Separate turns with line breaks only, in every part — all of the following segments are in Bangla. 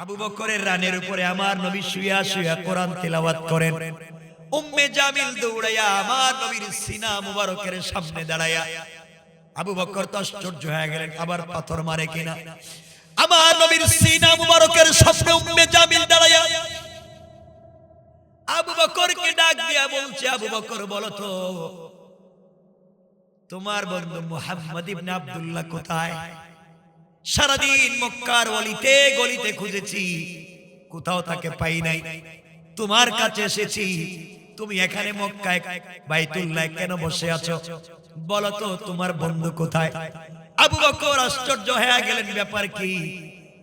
আবু বকরের রানের উপরে আমার নবী শুয়া শুয়া কোরআন তেলাওয়াত করেন। উম্মে জামিল দৌড়াইয়া আমার নবীর সিনা মুবারকের সামনে দাঁড়াইয়া আবু বকর তো আশ্চর্য হয়ে গেলেন, আবার পাথর মারে কিনা। আমার নবীর সিনা মুবারকের সামনে উম্মে জামিল দাঁড়াইয়া আবু বকরকে ডাক দিয়া বলছে, আবু বকর বলো তো, তোমার বন্ধু মুহাম্মদ ইবনে আব্দুল্লাহ কোথায়? সারাদিন মক্কার অলিতে গলিতে খুঁজেছি। কোথাও তাকে পাই নাই। তোমার কাছে এসেছি। তুমি এখানে মক্কায় বাইতুল্লাহ কেন বসে আছো? বলো তো, তোমার বন্ধু কোথায়? আবু বকর আশ্চর্য হয়ে গেলেন, ব্যাপার কি?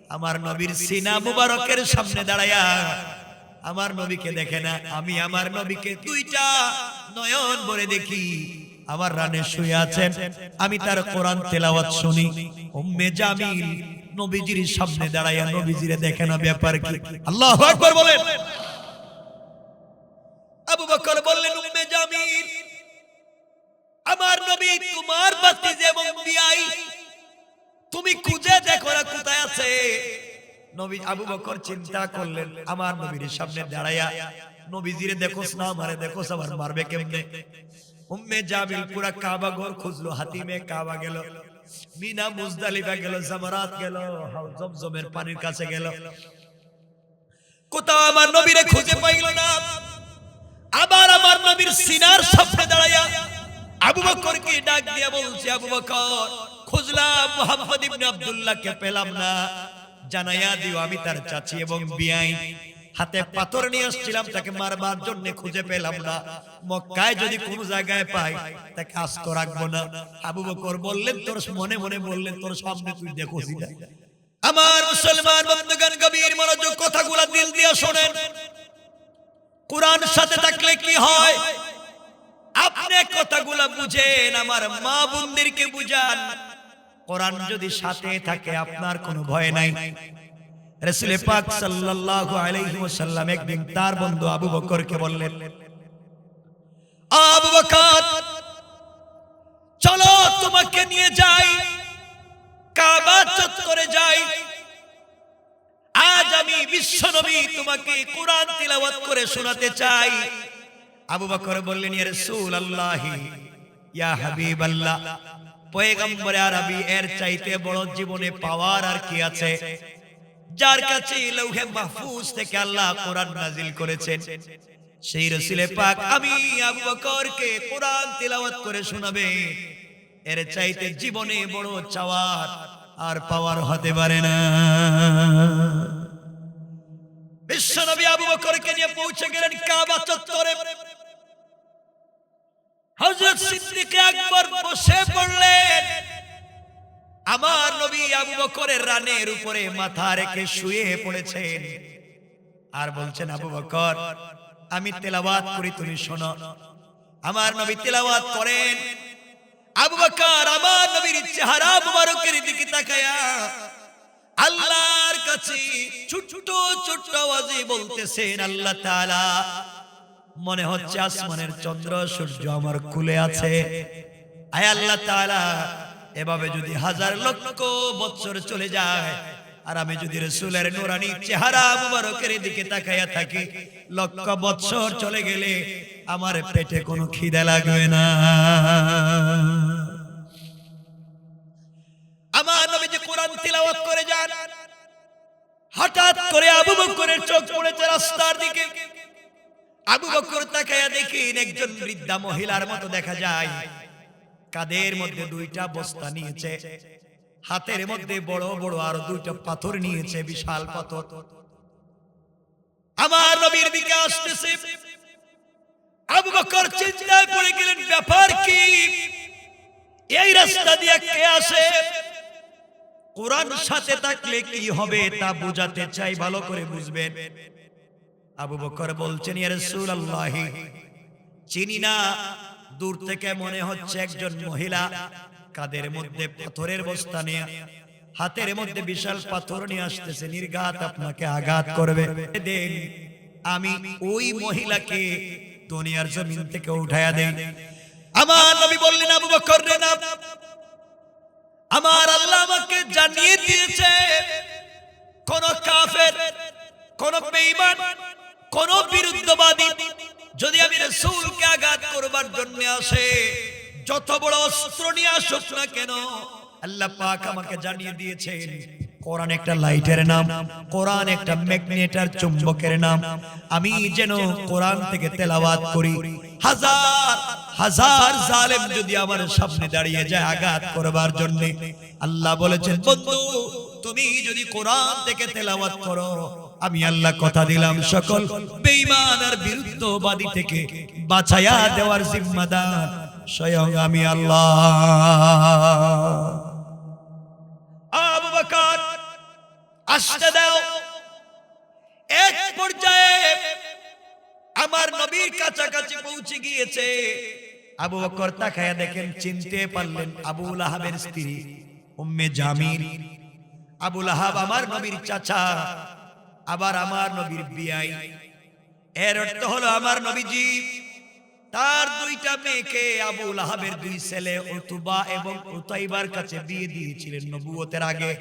আমার নবীর সিনা মুবারকের সামনে দাঁড়ায়া আমার নবীকে দেখে না, আমি আমার নবীকে দুইটা নয়ন ভরে দেখি। আমার রানে শুয়ে আছেন। আমি তার কোরআন তেলাওয়াত শুনি। উম্মে জামিল নবীজির সামনে দাঁড়াইয়া নবীজিরে দেখে না ব্যাপার কি? আল্লাহু আকবার বলেন। আবু বকর বললেন, উম্মে জামিল, আমার নবী তোমার বাতিজে এবং বিয়াই তুমি খুঁজে দেখো না কোথায় আছে। নবী আবু বকর চিন্তা করলেন, আমার নবীর সামনে দাঁড়াইয়া, নবীজিরে দেখোস না আমারে দেখোস আবার মারবে কেমনে? উম্মে জামিল পুরা কাবা ঘর খুঁজলো, হাতিমে কাবা গেল। মিনা মুজদালিফা গেল, জামারাত গেল জমজমের পানির কাছে গেল। কোথাও আমার নবীরে খুঁজে পাইল না। আবার আমার নবীর সিনার সামনে দাঁড়াইয়া আবু বকরকে ডাক দিয়ে বলছে, আবু বকর, খুঁজলাম মুহাম্মদ ইবনে আব্দুল্লাহকে, পেলাম না। জানাইয়া দিও, আমি তার চাচি এবং বিয়াই। হাতে পাথর নিয়ে আসছিলাম তাকে মারবার জন্য খুঁজে পেলাম না। মক্কায় যদি কোন জায়গায় পাই তাকে আস্ত রাখব না। আবু বকর বললেন তোর মনে মনে বললেন তোর সামনে তুই দেখোস আমার মুসলমান বন্ধুগণ গভীর মনোযোগ কথাগুলো দিল দিয়ে শোনেন। কোরআন সাথে থাকলে কি হয়? আপনি কথাগুলো বুঝেন আমার মা বোনদেরকে বুঝান। কোরআন যদি সাথে থাকে আপনার কোনো ভয় নাই। রাসূল পাক সাল্লাল্লাহু আলাইহি ওয়াসাল্লাম একদিন তার বন্ধু আবু বকরকে বললেন আবু বকর চলো তোমাকে নিয়ে যাই কাবা চত্বরে যাই। আজ আমি বিশ্ব নবী তোমাকে কোরআন তিলাওয়াত করে শোনাতে চাই। আবু বকর বললেন ইয়া রাসূলুল্লাহ ইয়া হাবিবাল্লাহ পয়গম্বর আরবি এর চাইতে বড় জীবনে পাওয়ার আর কি আছে? যার কাছে লৌহে মাহফুজ থেকে আল্লাহ কোরআন নাজিল করেছেন, সেই রসুলে পাক আমি আবু বকরকে কোরআন তিলাওয়াত করে শোনাবে। এর চাইতে জীবনে বড় চাওয়ার আর পাওয়ার হতে পারে না। বিশ্বনবী আবু বকরকে নিয়ে পৌঁছে গেলেন কাবা চত্বরে। হযরত সিদ্দিক আকবর বসে পড়লেন। আমার নবী আবু বকরের রানের উপরে মাথা রেখে শুয়ে পড়েছেন। আর বলছেন, আবু বকর, আমি তেলাওয়াত করি, তুমি শোনো। আমার নবী তেলাওয়াত করেন। আবু বকর আমার নবীর চেহারা মুবারকের দিকে তাকায়া আল্লাহর কাছে ছোট্ট ছোট্ট আওয়াজে বলতেছেন, আল্লাহ তাআলা, মনে হচ্ছে আসমানের চন্দ্র, সূর্য আমার কুলে আছে। আয় আল্লাহ তাআলা এভাবে যদি হাজার লক্ষ বছর চলে যায়, আর আমি যদি রসুলের নুরানি চেহারা মুবারকের দিকে তাকাইয়া থাকি, লক্ষ বছর চলে গেলে আমার পেটে কোনো খিদে লাগবে না। আমার নবী যে কোরআন তিলাওয়াত করে যান। হঠাৎ করে আবু বকরের চোখ পড়েছে রাস্তার দিকে। আবু বকর তাকায়া দেখেন একজন বৃদ্ধা মহিলার মতো দেখা যায়। কাদের মধ্যে দুইটা বস্তা নিয়েছে? হাতের মধ্যে বড় বড় আর দুইটা পাথর নিয়েছে বিশাল পাথর। আমার নবীর দিকে আসতেছে। আবু বকর চিন্তায় পড়ে গেলেন ব্যাপার কি? এই রাস্তা দিয়ে কে আসে? কোরআন সাথে থাকলে কি হবে তা বোঝাতে চাই ভালো করে বুঝবেন। আবু বকর বলছেন ইয়া রাসূলুল্লাহ চিনি না দূর থেকে মনে হচ্ছে একজন মহিলা। কাদের মধ্যে পাথরের বস্তা নিয়ে, হাতের মধ্যে বিশাল পাথর নিয়ে আসতেছে, নির্ঘাত আপনাকে আঘাত করবে। দেন আমি ওই মহিলাকে দুনিয়ার জমিন থেকে উঠায়া দেই। আমার নবী বললেন, আবু বকর রে না আমার আল্লাহ আমাকে জানিয়ে দিয়েছে, কোন কাফের, কোন বেঈমান, কোন বিরুদ্ধবাদী যদি আমি রাসূলকে আঘাত করবার জন্য আসে, যত বড় অস্ত্র নিয়ে আসুক না কেন, আল্লাহ পাক আমাকে জানিয়ে দিয়েছেন, কোরআন একটা লাইটের নাম, কোরআন একটা ম্যাগনেটার চুম্বকের নাম। আমি যেন কোরআন থেকে তেলাওয়াত করি। হাজার হাজার জালেম যদি আমার সামনে দাঁড়িয়ে যায় আঘাত করবার জন্য। আল্লাহ বলেছেন, বন্ধু, তুমি যদি কোরআন থেকে তেলাওয়াত করো আমি আল্লাহ কথা দিলাম সকল বেঈমান আর বিরুদ্ধবাদী থেকে বাঁচায়া দেওয়ার জিম্মাদার স্বয়ং আমি আল্লাহ। আবু বকর, আসতে দাও। এক পর্যায়ে আমার নবীর কাছাকাছি পৌঁছে গিয়েছে। আবু বকর তাকায়া দেখেন, চিনতে পারলেন আবু লাহাবের স্ত্রী, উম্মে জামিল। আবু লাহাব আমার নবীর চাচা। আবার আমার নবীর বিয়াই। এর অর্থ হলো আমার নবীজি, তার দুইটা মেয়েকে আবু লাহাবের দুই ছেলে উতুবা এবং উতাইবার কাছে বিয়ে দিয়েছিলেন নবুয়তের আগে।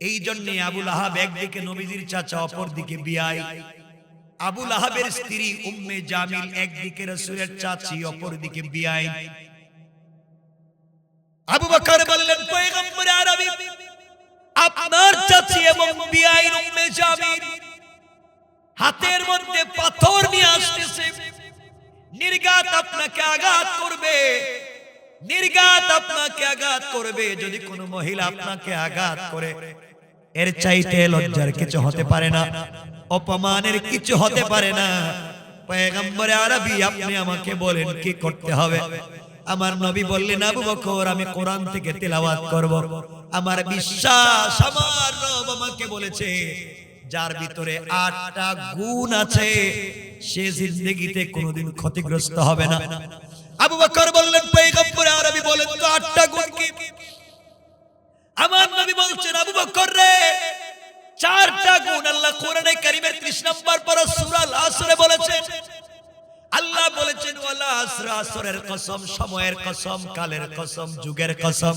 এই জন্য আবুল লাহাব একদিকে নবীজির চাচা অপর দিকে বিয়াই। আবু লাহাবের স্ত্রী উম্মে জামিল একদিকে রসুলের চাচি অপর দিকে বিয়াই। আবু বকর বললেন, পয়গম্বর আরবি আপনার চাচি এবং বিয়াই উম্মে জামিল হাতের মধ্যে পাথর নিয়ে আসতেছে। নির্গাত আপনাকে আঘাত করবে। নির্গাত আপনাকে আঘাত করবে যদি কোনো মহিলা আপনাকে আঘাত করে। এর চাইতে লজ্জার কিছু হতে পারে না, অপমানের কিছু হতে পারে না। পয়গম্বরে আরবি আপনি আমাকে বলেন কি করতে হবে? আমার নবী বললেন আবু বকর আমি কোরআন থেকে তেলাওয়াত করব। আমার বিশ্বাস আমার রব আমাকে বলেছে যার ভিতরে আটটা গুণ আছে সে জিন্দগিতে কোনোদিন ক্ষতিগ্রস্ত হবে না। আবু বকর বললেন পয়গম্বরে আরবি বলেন তো আটটা গুণ কি? আমার নবী বলছেন আবু বকর রে চারটা গুণ আল্লাহ কোরআনে কারীমের 30 নম্বর পারা সূরা আল আসরে বলেছেন আল্লাহ বলেছেন, ওয়ালা আসর আসরের কসম, সময়ের কসম, কালের কসম, যুগের কসম।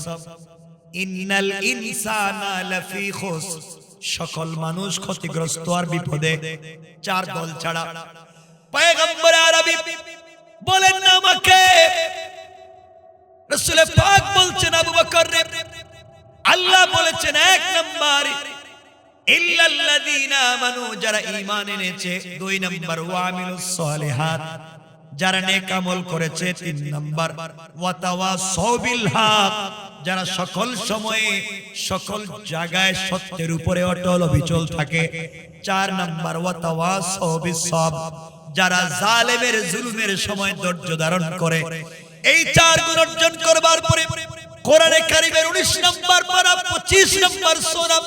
ইন্নাল ইনসানা লাফি খুস। সকল মানুষ ক্ষতিগ্রস্ত আর বিপদে। চার দল ছাড়া। পয়গম্বর আরবি বলেন না আমাকে। রাসূল পাক বলছেন, আবু বকর রে। আল্লাহ বলেছেন, এক নাম্বার যারা সকল সময়ে, সকল জায়গায় সত্যের উপরে অটল অবিচল থাকে। চার নাম্বার ওয়া তাওয়াসাউ যারা জালেমের জুলুমের সময় ধৈর্য ধারণ করে। এই চার গুণ অর্জন করবার পরে, কোরআনে কারিমের 19 নম্বর পারা 25 নম্বর সূরা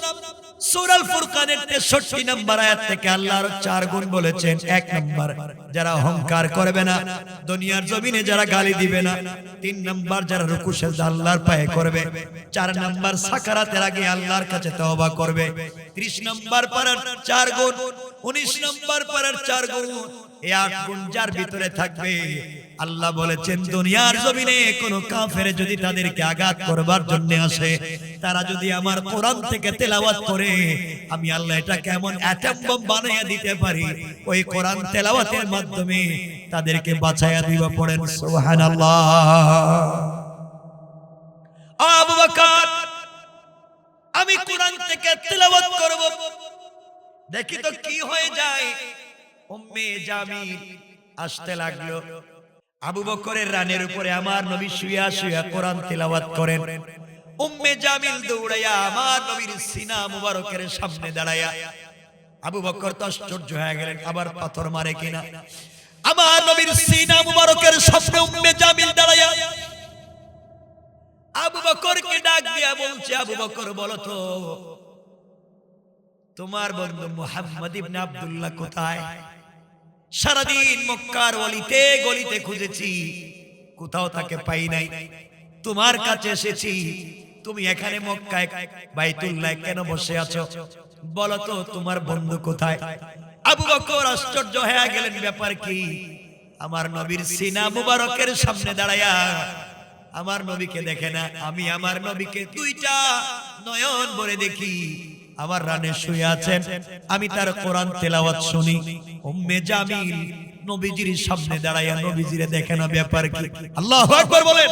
সূরাল ফুরকানের 63 নম্বর আয়াত থেকে আল্লাহর চার গুণ বলেছেন, এক নম্বর, যারা অহংকার করবে না, দুনিয়ার জমিনে যারা গালি দিবে না, তিন নাম্বার, যারা রুকু সেজদা আল্লাহর পায়ে করবে, চার নাম্বার, সাকারাতের আগে আল্লাহর কাছে তওবা করবে, ত্রিশ নাম্বার পারার চার গুণ, উনিশ নাম্বার পারার চার গুণ আল্লাহ বলেছেন, দুনিয়ার জমিনে কোন কাফের যদি তাদেরকে আঘাত করবার জন্য আসে, তারা যদি আমার কোরআন থেকে তেলাওয়াত করে, আমি আল্লাহ এটা কেমন অ্যাটম বানাইয়া দিতে পারি, ওই কোরআন তেলাওয়াতের মাধ্যমে তাদেরকে বাঁচাইয়া দিব পড়েন, সুবহানাল্লাহ। আমি কোরআন থেকে তেলাওয়াত করব। দেখি তো কি হয়ে যায়। উম্মে জামিল আসতে লাগল। আবু বকরের রানের উপরে আমার নবী শুয়া শুয়া কোরআন তেলাওয়াত করেন। উম্মে জামিল দৌড়াইয়া আমার নবীর সিনা মুবারকের সামনে দাঁড়াইয়া আবু বকর তো আশ্চর্য হয়ে গেলেন আবার পাথর মারে কিনা। আমার নবীর সিনা মুবারকের সামনে উম্মে জামিল দাঁড়াইয়া। আবু বকরকে ডাক দিয়া বলছে আবু বকর বলো তো তোমার বন্ধু মুহাম্মদ ইবনে আব্দুল্লাহ কোথায়? সারাদিন মক্কার অলিতে গলিতে খুঁজেছি। কোথাও তাকে পাই নাই। তোমার কাছে এসেছি। তুমি এখানে মক্কায় বাইতুল্লাহ কেন বসে আছো? বলো তো, তোমার বন্ধু কোথায়? আবু বকর আশ্চর্য হয়ে গেলেন, ব্যাপার কি? আমার নবীর সিনা মুবারকের সামনে দাঁড়ায়া আমার নবীকে দেখে না। আমি আমার নবীকে দুইটা নয়ন ভরে দেখি। আমার রানে শুয়ে আছেন। আমি তার কোরআন তেলাওয়াত শুনি। উম্মে জামিল নবীজির সামনে দাঁড়াইয়া নবীজিরে দেখে না ব্যাপার কি? আল্লাহু আকবার বলেন।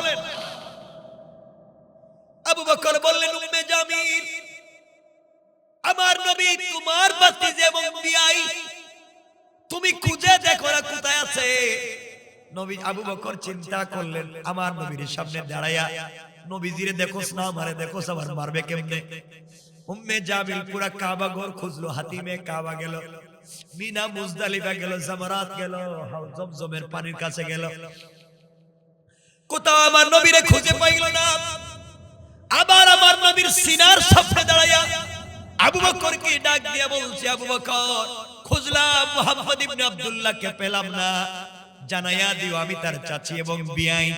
আবু বকর বললেন, উম্মে জামিল, আমার নবী তোমার বাতিজে এবং বিয়াই তুমি খুঁজে দেখো না কোথায় আছে। নবী আবু বকর চিন্তা করলেন, আমার নবীর সামনে দাঁড়াইয়া, নবীজিরে দেখোস না, আমারে দেখোস, আবার মারবে কেমনে? উম্মে জামিল পুরা কাবা ঘর খুঁজলো, হাতিমে কাবা গেল। মিনা মুজদালিফা গেল, জামারাত গেল জমজমের পানির কাছে গেল। কোথাও আমার নবীরে খুঁজে পাইল না। আবার আমার নবীর সিনার সামনে দাঁড়াইয়া আবু বকরকে ডাক দিয়া বলছে, আবু বকর, খুঁজলাম মোহাম্মদ ইবনে আব্দুল্লাহকে, পেলাম না। জানাইয়া দিও, আমি তার চাচি এবং বিয়াই।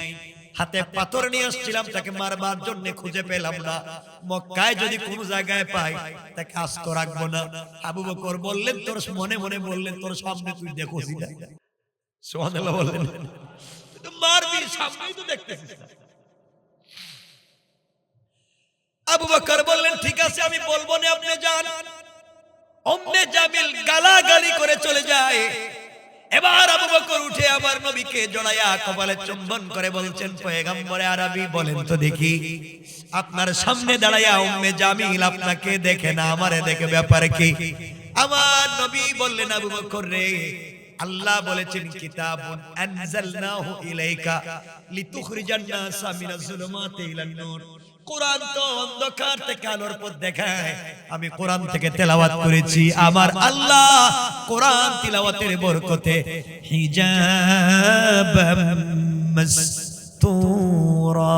হাতে পাথর নিয়ে আসছিলাম, তাকে মারবার জন্য খুঁজে পেলাম না। মক্কায় যদি কোন জায়গায় পাই, তাকে আস্ত রাখব না। আবু বকর বললেন, তোর মনে মনে বললেন, তোর সামনে তুই দেখোস না বললেন। আবু বকর বললেন, ঠিক আছে, আমি বলব না, আপনি যান। জামিল গালাগালি করে চলে যায়। এবার বকর উঠে আবার নবীকে জড়াইয়া কপালে চুম্বন করে বলছেন, পয়গম্বরে আরবি বলেন তো দেখি। আপনার সামনে দাঁড়াইয়া উম্মে জামিল আপনাকে দেখে না, আমারে দেখে ব্যাপার কি? আমার নবী বললেন, আবু বকর রে, আল্লাহ বলেছেন, কিতাবুন আনজালনাহু ইলাইকা লিতুখরিজান নাসা মিনাজ যুলুমাতি ইলান নূর কোরআন তো অন্ধকার থেকে আলোর পথ দেখায়। আমি কোরআন থেকে তেলাওয়াত করেছি। আমার আল্লাহ কোরআন তিলাওয়াতের বরকতে হিজাব মাসতুরা।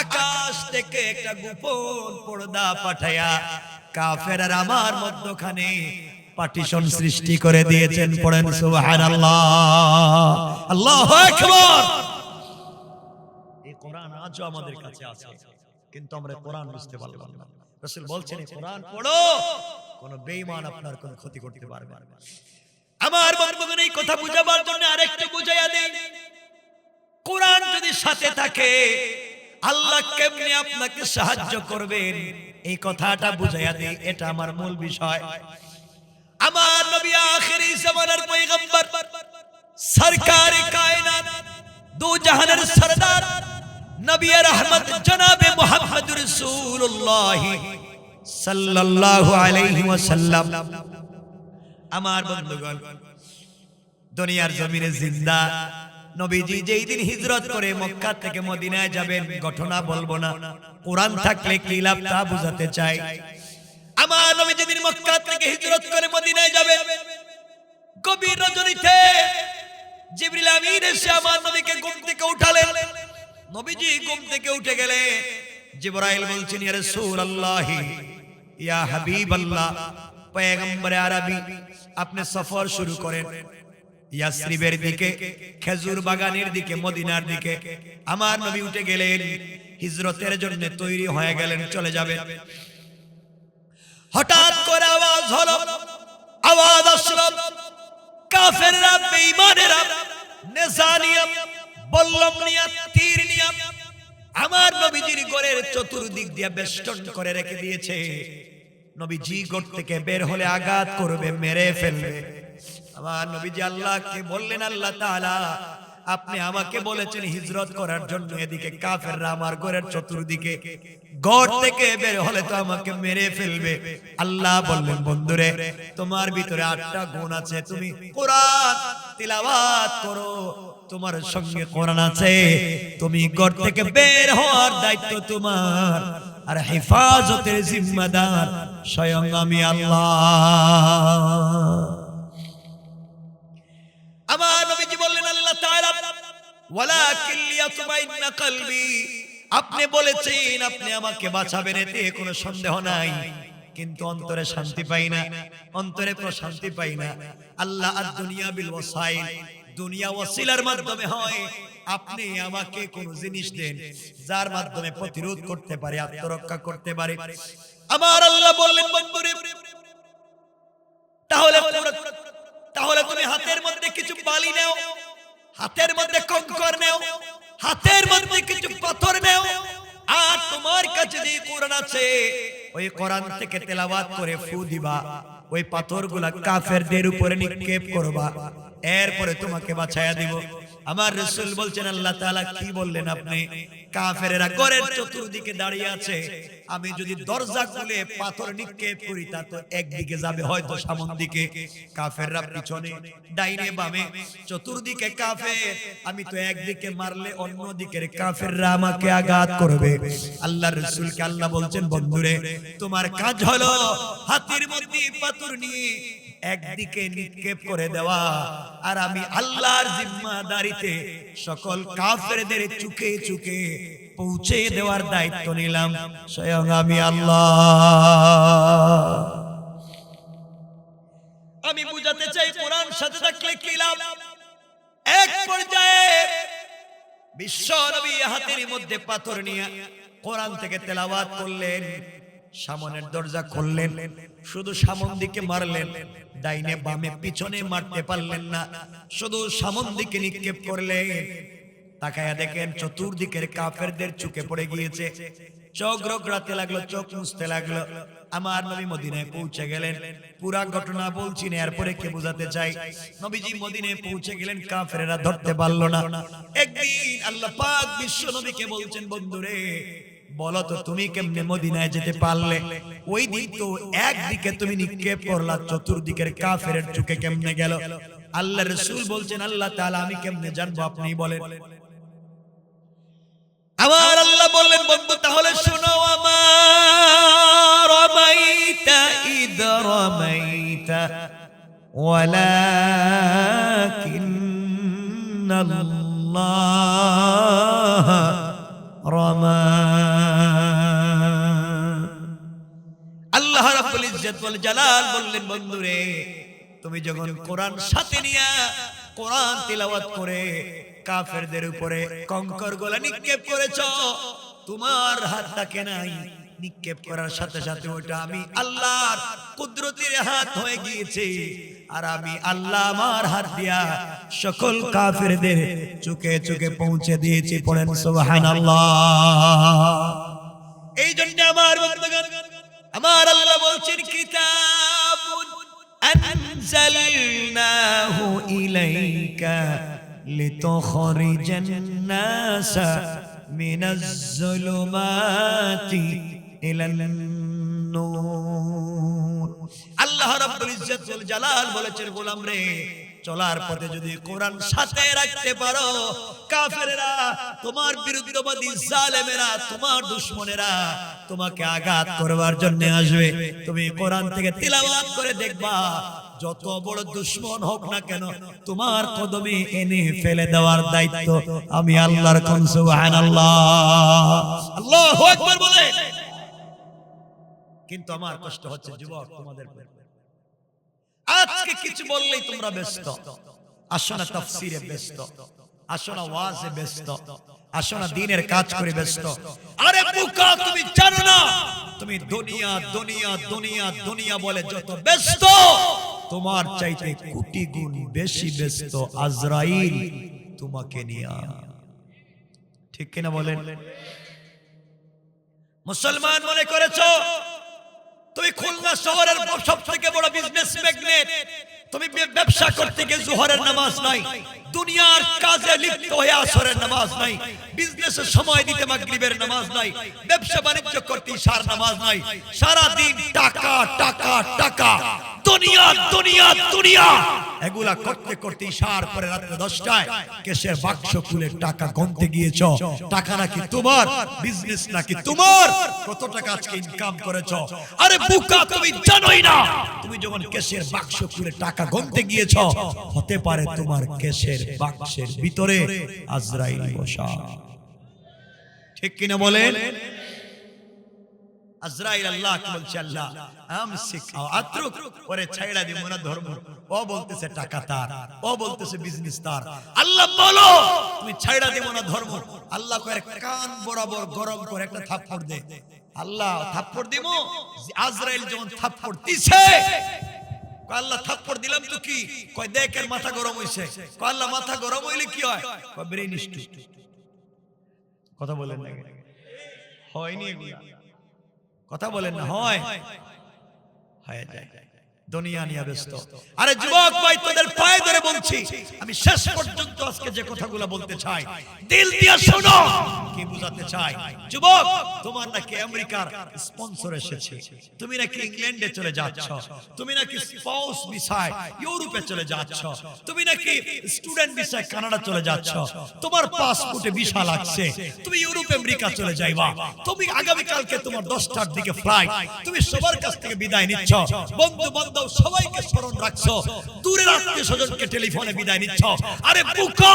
আকাশ থেকে একটা গোপন পর্দা পাঠায়া কাফের আর আমার মধ্যখানে পার্টিশন সৃষ্টি করে দিয়েছেন। পড়েন সুবহানাল্লাহ। আল্লাহু আকবার। এই কোরআন আজও আমাদের কাছে আছে। কিন্তু আমরা কোরআন বুঝতে পারলাম না। রাসূল বলছেন কোরআন পড়ো, কোন বেঈমান আপনার কোন ক্ষতি করতে পারবে না। আমার বন্ধুগণ, এই কথা বুঝাবার জন্য আরেকটু বুঝাইয়া দেই। কোরআন যদি সাথে থাকে, আল্লাহ কেমনে আপনাকে সাহায্য করবেন? এই কথাটা বুঝাইয়া দেই, এটা আমার মূল বিষয়। আমার নবী আখেরি জামানার পয়গম্বর, সরকার কায়নাত, দু জাহানের সরদার নবী রহমত জনাবে মুহাম্মদ রাসূলুল্লাহ সাল্লাল্লাহু আলাইহি ওয়াসাল্লাম। আমার বন্ধুগণ, দুনিয়ার জমিনে জিন্দা। নবীজি যেই দিন হিজরত করে মক্কা থেকে মদিনায় যাবেন, ঘটনা বলব না। কোরআন থাকলে কি লাভ তা বুঝাতে চাই। আমার নবী যেদিন মক্কা থেকে হিজরত করে মদিনায় যাবেন, গভীর রজনীতে জিবরিল আমিন এসে আমার নবীকে ঘুম থেকে উঠালেন। নবীজি ঘুম থেকে উঠে গেলে জিবরাইল বলছেন, ইয়া রাসূলুল্লাহ, ইয়া হাবিবাল্লাহ, পয়গম্বর আরবি, আপনি সফর শুরু করেন। ইয়াসরিবের দিকে, খেজুর বাগানের দিকে, মদিনার দিকে। আমার নবী উঠে গেলেন, হিজরতের জন্য তৈরি হয়ে গেলেন, চলে যাবেন। হঠাৎ করে আওয়াজ হলো, আওয়াজ আসলো, কাফেররা, বেঈমানেরা, নেজানিয়া বল্লম নিয়া, তীর নিয়া, আমার নবীজির ঘরের চতুর্দিক দিয়ে বেষ্টন করে রেখে দিয়েছে। নবীজি ঘর থেকে বের হলে আঘাত করবে, মেরে ফেলবে। আমার নবীজি আল্লাহকে বললেন, আল্লাহ তাআলা, আপনি আমাকে বলেছেন হিজরত করার জন্য এদিকে কাফেররা আমার ঘরের চতুর্দিকে ঘর থেকে বের হলে তো আমাকে মেরে ফেলবে। আল্লাহ বললেন, বন্ধুরে, তোমার ভিতরে আটটা গুণ আছে। তুমি কোরআন তিলাওয়াত করো তোমার সঙ্গে কোরআন আছে, তুমি ঘর থেকে বের হওয়ার দায়িত্ব তোমার, আর হেফাজতের জিম্মাদার স্বয়ং আমি আল্লাহ। আমার নবীজি বললেন, আল্লাহ কলবি। আপনি বলেছেন, আপনি আমাকে বাঁচাবেন, এতে কোনো সন্দেহ নাই। কিন্তু অন্তরে শান্তি পাই না, অন্তরে প্রশান্তি পাই না। আল্লাহ আর দুনিয়া বিল ওয়াসাইল দুনিয়া ওয়াসিলার মাধ্যমে হয়। আপনি আমাকে কোন জিনিস দেন যার মাধ্যমে প্রতিরোধ করতে পারে আত্মরক্ষা করতে পারে। আমার আল্লাহ বললেন বন্ধুরে তাহলে তাহলে তুমি হাতের মধ্যে কিছু বালি নাও হাতের মধ্যে কঙ্কর নাও হাতের মধ্যে কিছু পাথর নাও। আর তোমার কাছে যে কোরআন আছে ওই কোরআন থেকে তেলাওয়াত করে ফু দিবা। ওই পাথরগুলা কাফেরদের উপরে নিক্ষেপ করবা। এরপরে তোমাকে বাঁচায়া দিব। আমার রসুল বলছেন, আল্লাহ তাআলা কি বললেন আপনি? কাফেরেরা ঘরের চতুর্দিকে দাঁড়িয়ে আছে। আমি যদি দরজা খুলে পাথর নিক্ষেপ করি, তা তো একদিকে যাবে, হয়তো সামন দিকে। কাফেররা পিছনে, ডাইনে, বামে। চতুর্দিকে কাফের। আমি তো একদিকে মারলে অন্য দিকের কাফেররা আমাকে আঘাত করবে। আল্লাহ রসুলকে আল্লাহ বলছেন, বন্ধুরে, তোমার কাজ হলো হাতির মধ্যে পাথর নিয়ে একদিকে নিক্ষেপ করে দেওয়া, আর আমি আল্লাহর জিম্মাদারিতে সকল কাফেরদের চুকে চুকে পৌঁছে দেওয়ার দায়িত্ব নিলাম। স্বয়ং আমি আল্লাহ। আমি বুঝাতে চাই কোরআন সাথে থাকলে কি লাভ? এক পর্যায়ে বিশ্ব নবী হাতের মধ্যে পাথর নিয়ে কোরআন থেকে তেলাওয়াত করলেন। সামনের দরজা খুললেন, শুধু সামন দিকে মারলেন, ডাইনে বামে পিছনে মারতে পারলেন না, শুধু সামন দিকে নিক্ষেপ করলেন। তাকায়া দেখেন চতুর্দিকের কাফেরদের চুকে পড়ে গিয়েছে। চোখ রগড়াতে লাগল, চোখ মুছতে লাগল। আমার নবী মদিনায় পৌঁছে গেলেন। পুরা ঘটনা বলছি না, এরপরে কে বোঝাতে চাই? নবীজি মদিনায় পৌঁছে গেলেন, কাফেরেরা ধরতে পারল না। একদিন আল্লাহ পাক বিশ্ব নবীকে বলছেন, বন্ধুরে বলো তো, তুমি কেমনে মদিনায় যেতে পারলে? ওই দিন তো একদিকে তুমি নিক্ষেপ করলা, চতুর্দিকের কাফের চুকে কেমনে গেল? আল্লাহ রসুল বলছেন, আল্লাহ তাআলা, আমি কেমনে জানব? আপনি বলেন। আবার আল্লাহ বললেন, বন্ধু, তাহলে শোনো আমার রমাইতা ইদ রমাইতা, ওয়ালাকিন্নাল্লাহ রমা ইজ্জত ওয়াল জালাল বললেন, বন্ধুরে, তুমি যখন কোরআন সাথে কোরআন তিলাওয়াত করে কাফেরদের উপরে কঙ্কর গোলা নিক্ষেপ করেছ, তোমার হাত থাকে নাই? নিক্ষেপ করার সাথে সাথে ওটা আমি আল্লাহর কুদরতের হাত হয়ে আর আমি আল্লাহ আমার হাত দিয়া সকল কাফেরদের চুকে চুকে পৌঁছে দিয়েছি, পড়েন এই জন্য আমার আমার আল্লাহ বলছেন কিতাব আনজালনাহু ইলাইকা লিতুখরিজান নাস মিনাজ যুলুমাতি ইলান নূর. আল্লাহ রাব্বুল ইজ্জত জালাল বলেছেন, গোলাম রে চলার পথে যদি কোরআন সাথে রাখতে পারো, কাফেরেরা, তোমার বিরুদ্ধবাদী জালেমেরা, তোমার দুশমনেরা তোমাকে আঘাত করবার জন্য আসবে। তুমি কোরআন থেকে তিলাওয়াত করে দেখবা, যত বড় দুশ্মন হোক না কেন, তোমার কদমে এনে ফেলে দেওয়ার দায়িত্ব আমি আল্লাহর কোন, সুবহানাল্লাহ। আল্লাহু আকবার বলে। কিন্তু আমার কষ্ট হচ্ছে, যুবক, তোমাদের। আজকে কিছু বললেই তোমরা ব্যস্ত। আসো না তাফসিরে ব্যস্ত। আসো না ওয়াজে ব্যস্ত। আসো না দিনের কাজ করে ব্যস্ত। আরে বুকা, তুমি জানো না? তুমি দুনিয়া দুনিয়া দুনিয়া দুনিয়া বলে যত ব্যস্ত, তোমার চাইতে কোটি গুণ বেশি ব্যস্ত আজরাইল তোমাকে নিয়ে। ঠিক কিনা বলেন? মুসলমান মনে করেছ? তুমি খুলনা শহরের সব থেকে বড় বিজনেস ম্যাগনেট তুমি ব্যবসা করতে গিয়ে জোহরের নামাজ নাই। দুনিয়ার কাজে লিপ্ত হয়ে আসরের নামাজ নাই। বিজনেসের সময় দিতে মাগরিবের নামাজ নাই। ব্যবসা বাণিজ্য করতে সার নামাজ নাই। সারা দিন টাকা টাকা টাকা। দুনিয়া দুনিয়া দুনিয়া। এগুলা করতে করতে ইশার পরে রাত্রে দশটায় কেশের বাক্স খুলে টাকা গনতে গিয়েছ। টাকা নাকি তোমার, বিজনেস নাকি তোমার? কত টাকা আজকে ইনকাম করেছ? আরে বুকা, তুমি জানোই না। তুমি যখন কেশের বাক্স খুলে টাকা গনতে গিয়েছ, হতে পারে তোমার কেশের বাক্সের ভিতরে আজরাইল বসা। ঠিক কিনা বলেন? আজরাইল আল্লাহ বলছে, আল্লাহ আমসিক আও আত্রুক, ওরে ছাইড়া দিব না ধর্ম। ও বলতেছে টাকা তার, ও বলতেছে বিজনেস তার। আল্লাহ বলো, তুমি ছাইড়া দিব না ধর্ম। আল্লাহ করে কান বরাবর গরম করে একটা থাপ্পড় দে। আল্লাহ, থাপ্পড় দিব? আজরাইল যখন থাপ্পড় দিছে আল্লাহ, থাপ্পড় দিলাম তো কি? কয় দেখের মাথা গরম হইছে। কয়, আল্লাহ, মাথা গরম হইলে কি হয়? কয় ব্রেন স্ট্রোক। কথা বলেন না হয়নি। কথা বলেন না, হয়। হয়ে যায়। দুনিয়া নিয়ে ব্যস্ত। আরে যুবক ভাই তোদের পায়ে ধরে বলছি। আমি শেষ পর্যন্ত আজকে যে কথাগুলো বলতে চাই দিল দিয়ে শোনো। কি বুঝাতে চাই? যুবক তোমার নাকি আমেরিকার স্পন্সর এসেছে। তুমি নাকি ইংল্যান্ডে চলে যাচ্ছ। তুমি নাকি স্পাউস ভিসায় ইউরোপে চলে যাচ্ছ। তুমি নাকি স্টুডেন্ট ভিসায় কানাডা চলে যাচ্ছ। তোমার পাসপোর্টে ভিসা লাগছে। তুমি ইউরোপ আমেরিকা চলে যাইবা। তুমি আগামী কালকে তোমার দশটার দিকে ফ্লাইট তুমি সবার কাছ থেকে বিদায় নিচ্ছ। বন্ধু বান্ধব, সবাইকে স্মরণ রাখছো। দূরের আত্মীয় স্বজনকে টেলিফোনে বিদায় নিচ্ছ। আরে বুকা,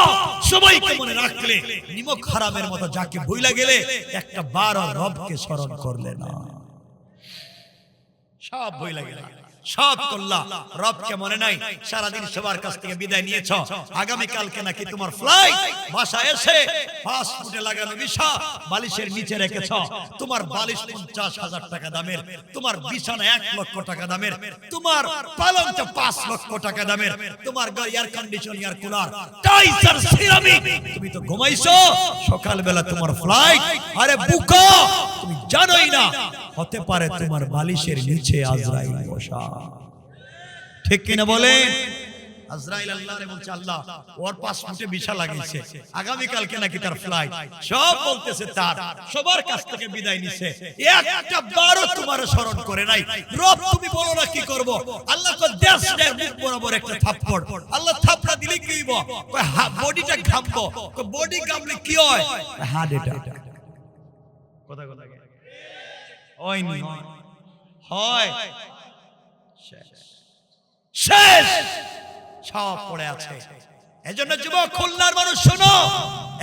সবাইকে মনে রাখলে নিমক হারামের মতো যাকে বইলা গেলে একটা বার রবকে স্মরণ করলে না। সব বইলা লাগে সব করলা। রবকে মনে নাই, সারাদিন সবার কাছ থেকে বিদায় নিয়েছ। আগামী কালকে নাকি তোমার ফ্লাইট বাসায় এসে পাসপোর্টে লাগানো বিষা বালিশের নিচে রেখেছ। তোমার বালিশ পঞ্চাশ হাজার টাকা দামের, তোমার বিছানা এক লক্ষ টাকা দামের, তোমার পালংটা পাঁচ লক্ষ টাকা দামের, তোমার এয়ার কন্ডিশন এয়ার কুলার টাইসার সিরামিক তুমি তো ঘুমাইছো, সকালবেলা তোমার ফ্লাইট আরে বুকা, তুমি জানোই না। হতে পারে তোমার বালিশের নিচে আজরাইল বসা। ঠিক কিনা বলেন? আজরাইল আল্লাহ বলছে আল্লাহ ওর পাসপোর্টে ভিসা লাগিয়েছে আগামী কালকে নাকি তার ফ্লাইট সব বলতেছে তার। সবার কাছ থেকে বিদায় নিছে। একটা বারও তোমার স্মরণ করে নাই। রব তুমি বলো না কি করব? আল্লাহ তো দেশ দেয় মুখ বরাবর একটা থাপ্পড়। আল্লাহ থাপড়া দিলে কি হইব? বডিটা ঘামবো। বডি ঘামলে কি হয়? হার্ট অ্যাটাক কথা কথা। হয়নি হয়। শেষ। সব পড়ে আছে। এজন্য যুবক খুলনার মানুষ শোনো।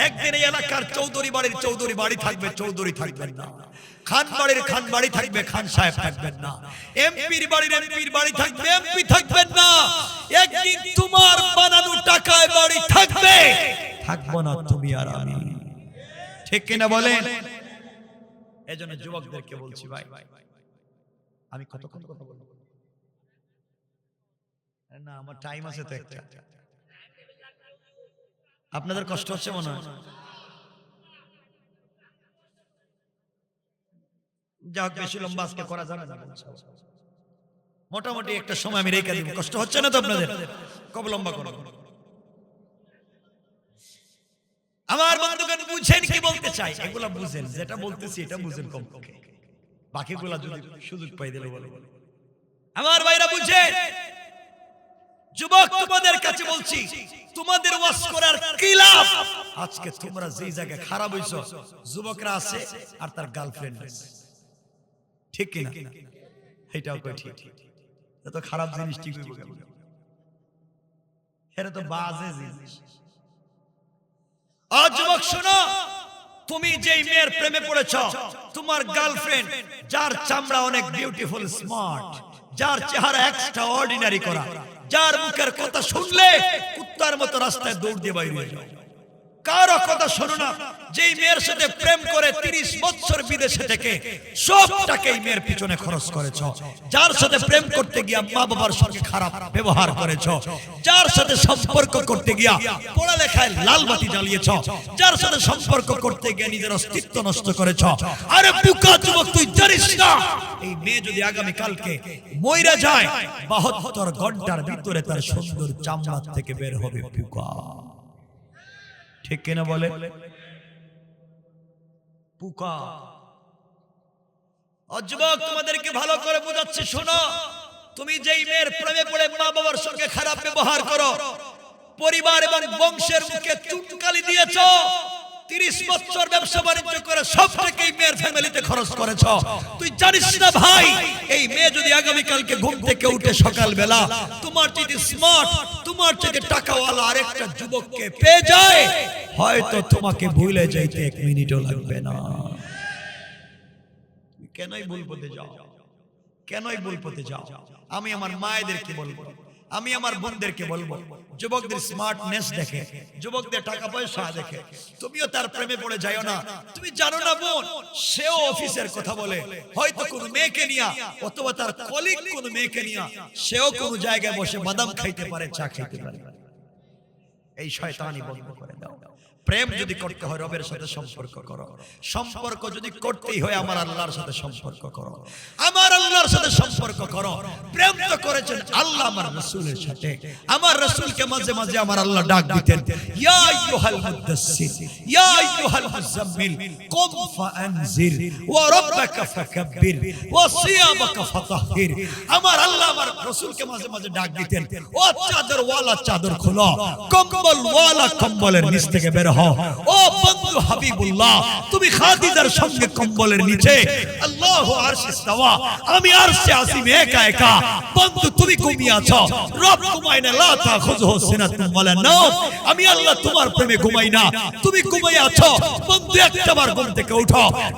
একদিন এই এলাকার চৌধুরী বাড়ির চৌধুরী বাড়ি থাকবে চৌধুরী থাকবেন না। খান বাড়ির খান বাড়ি থাকবে খান সাহেব থাকবেন না। এমপির বাড়ির এমপির বাড়ি থাকবে এমপি থাকবেন না। একদিন তোমার বানানো টাকায় বাড়ি থাকবে। থাকব না তুমি আর আমি। ঠিক কিনা বলেন? এজন্য যুবকদেরকে বলছি ভাই আমি কতক্ষণ কথা বলব? না আমার টাইম আছে তো একটা। আপনাদের কষ্ট হচ্ছে মনে হয়? যা হোক বেশি লম্বা আজকে করা যাবে না মোটামুটি একটা সময় আমি রেখে দিব। কষ্ট হচ্ছে না তো আপনাদের? কবে লম্বা করো আমার বুঝেন কি বলতে চাই? এগুলা বুঝেন যেটা বলতেছি এটা বুঝেন কম বাকিগুলা যদি সুযোগ পাই দিলে বলে আমার ভাইরা বুঝেন? যুবক তোমাদের কাছে বলছি তোমাদের ওয়াজ করার কি লাভ? আজকে তোমরা যে জায়গায় খারাপ হইছো যুবকরা আছে আর তার গার্লফ্রেন্ড আছে। ঠিক কি না এটাও কই ঠিক। এত খারাপ জিনিস ঠিক হইব কেন এটা তো বাজে জিনিস। আজ যুবক শোনো, তুমি যেই মেয়ের প্রেমে পড়েছ, তোমার গার্লফ্রেন্ড যার চামড়া অনেক বিউটিফুল স্মার্ট যার চেহারা এক্সট্রা অর্ডিনারি করা, যার মুখের কথা শুনলে কুত্তার মতো রাস্তায় দৌড় দিয়ে বাইরে যায় কারও কথা শোনো মেয়ের সাথে প্রেম করে তিরিশ ব্যবহার জ্বালিয়েছ। যার সাথে করতে গিয়ে নিজের অস্তিত্ব নষ্ট করেছ। আরে বুকা যুবক, তুই না? এই মেয়ে যদি আগামী কালকে মইরা যায়, বাহাত্তর ঘণ্টার ভিতরে তার সুন্দর চামড়া থেকে বের হবে বুকা। ঠিক কিনা বলে? পুকা। অজবক তোমাদেরকে ভালো করে বোঝাচ্ছি, শোনো। তুমি যেই মেয়ের প্রেমে পড়ে মা বাবার সঙ্গে খারাপ ব্যবহার করো, পরিবার এবং বংশের মুখে চুটকালি দিয়েছ তিরিশ বছর ব্যবসা বাণিজ্য করে সব থেকে মেয়ের ফ্যামিলিতে খরচ করেছ। তুই জানিস না ভাই, এই মেয়ে যদি আগামী কালকে ঘুম থেকে উঠে সকালবেলা তোমার যদি স্মার্ট তোমার থেকে টাকাওয়ালা আরেকটা যুবককে পেয়ে যায়, হয়তো তোমাকে ভুলে যাইতে এক মিনিটও লাগবে না। কেনই ভুল পথে যাও? কেনই ভুল পথে যাও? আমি আমার মায়েদেরকে বলব? আমি আমার বোনদেরকে বলব যুবকদের স্মার্টনেস দেখে যুবকদের টাকা পয়সা দেখে। তুমিও তার প্রেমে পড়ে যাও না। তুমি জানো না বোন সেও অফিসের কথা বলে। হয়তো কোন মেয়েকে নিয়া অথবা তার কলিগ কোন মেয়েকে নিয়া সেও কোন জায়গায় বসে বাদাম খাইতে পারে চা খাইতে পারে। এই শয়তানি বন্ধ করে দাও। প্রেম যদি করতে হয়, রবের সাথে সম্পর্ক করো। সম্পর্ক যদি করতেই হয়, আমার আল্লাহর সাথে সম্পর্ক করো। আমার আল্লাহর সাথে সম্পর্ক করো। প্রেম তো করেছেন আল্লাহ আমার রাসূলের সাথে। আমার রাসূলকে মাঝে মাঝে আমার আল্লাহ ডাক দিতেন, ইয়া আইয়ুহাল ইয়া আইয়ুহাল মুজাম্মিল কুম ওয়া রাব্বাকা ফাকাব্বির, ওয়া ফাতাহহির। আমার আল্লাহ আমার মাঝে মাঝে ডাক দিতেন, ও চাদর ওয়ালা চাদর খোলো কম্বল ওয়ালা কম্বলের নিচ থেকে বের আমি আল্লাহ তোমার প্রেমে ঘুমাই না। তুমি আছো। বন্ধু একটাবার ঘুম থেকে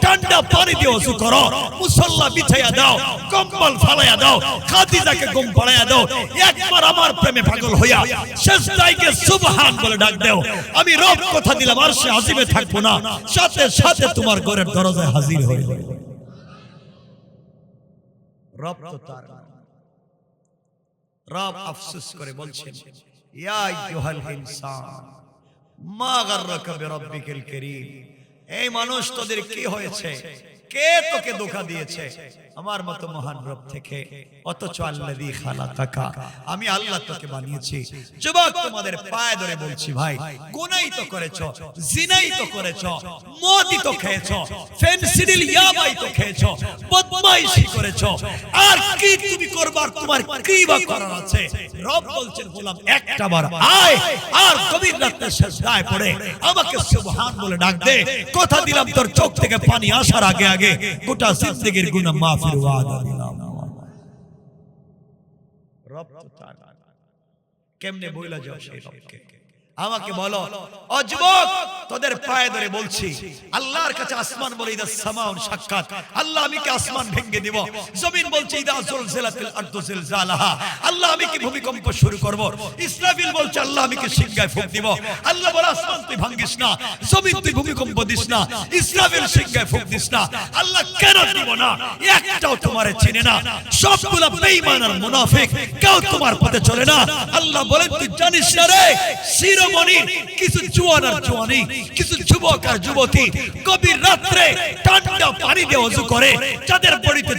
ঠান্ডা পানি দিয়ে করো। মুসল্লা দাও। কম্বল দাও। খাদিজাকে ঘুম দাও। একবার আমার প্রেমে পাগল হইয়া শেষ শেষদাইকে সুবহান বলে ডাক দাও। আমি রব কথা দিলাম, আর সে আজিমে থাকব না। সাথে সাথে তোমার ঘরের দরজায় হাজির হয়ে যাবে করে বলছেন এই মানুষ তোদের কি হয়েছে? কে তোকে ধোঁকা দিয়েছে? আমার মতো মহান রব থেকে। অথচ আল্লাযী খালাকাকা। আমি আল্লাহ তোকে বানিয়েছি। যুবক, তোমাদের পায়ে ধরে বলছি ভাই, গুনাই তো করেছ, জিনাই তো করেছ, মদই তো খেয়েছো, ফেনসিডিল ইয়াবাই তো খেয়েছো, বদমাইশি করেছ। আর কি তুমি করবার তোমার কি বা করার আছে? রব বলছেন গোলাম একটা বার আয়, আর গভীর রাতে সেজদায় পড়ে আমাকে সুবহান বলে ডাক দে। কথা দিলাম, তোর চোখ থেকে পানি আসার আগে আগে। গোটা জিন্দেগীর গুনাহ মাফির ওয়াদা দিলাম। রব তো কেমনে বইলা যাও সেই রবকে? আমাকে বলো ও তোদের পায়ে ধরে বলছি আল্লাহর কাছে আসমান বলে ইদা সামাউন সাক্ষাৎ। আল্লাহ আমি কি আসমান ভেঙে দিব। জমিন বলছে ইদা জুলজিলাতিল আরদু জিলজালাহা। আল্লাহ আমি কি ভূমিকম্প শুরু করব। ইসরাফিল বলছে আল্লাহ আমি কি সিংহায় ফুঁক দিব। আল্লাহ বলে আসমান তুই ভাঙিস না জমিন তুই ভূমিকম্প দিস না ইসরাফিল সিংহায় ফুঁক দিস না। আল্লাহ কেন দিব না? একটাও তোমারে চিনে না। সবগুলা বেঈমান আর মুনাফিক কেউ তোমার পথে চলে না। আল্লাহ বলেন তুই জানিস না। রে শিরোমণির কিছু আর কিছু যুবক আর যুবতী রাত্রে পানি দিয়ে অজু করে। যাদের বড়িতে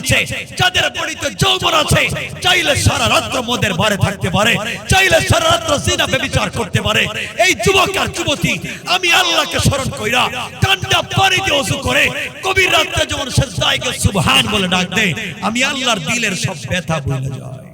আছে, যাদের বড়িতে যৌবন আছে, চাইলে সারা রাত্র মদের থাকতে পারে, চাইলে সারা রাত্র করতে পারে। এই যুবক আর যুবতী, আমি আল্লাহকে স্মরণ কইরা পানি দিয়ে অজু করে গভীর রাত্রে যখন গিয়ে সুবহান বলে ডাক দেয়, আমি আল্লাহর দিলের সব ব্যথা ভুলে যায়